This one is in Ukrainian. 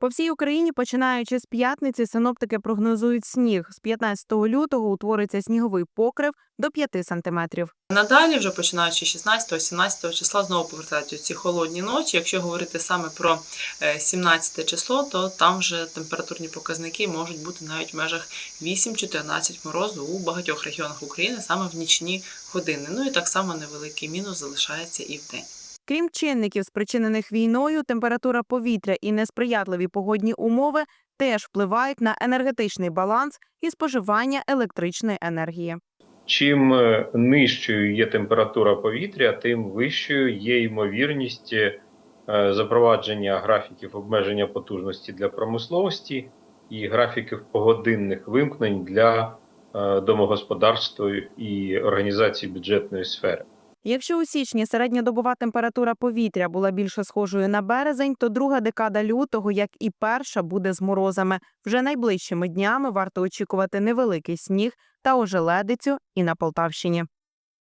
По всій Україні, починаючи з п'ятниці, синоптики прогнозують сніг. З 15 лютого утвориться сніговий покрив до 5 сантиметрів. Надалі, вже починаючи з 16-17 числа, знову повертаються ці холодні ночі. Якщо говорити саме про е, 17 число, то там вже температурні показники можуть бути навіть в межах 8-14 морозу у багатьох регіонах України саме в нічні години. Ну і так само невеликий мінус залишається і в день. Крім чинників, спричинених війною, температура повітря і несприятливі погодні умови теж впливають на енергетичний баланс і споживання електричної енергії. Чим е, нижчою є температура повітря, тим вищою є ймовірність е, запровадження графіків обмеження потужності для промисловості і графіків погодинних вимкнень для е, домогосподарства і організації бюджетної сфери. Якщо у січні середньодобова температура повітря була більше схожою на березень, то друга декада лютого, як і перша, буде з морозами. Вже найближчими днями варто очікувати невеликий сніг та ожеледицю і на Полтавщині.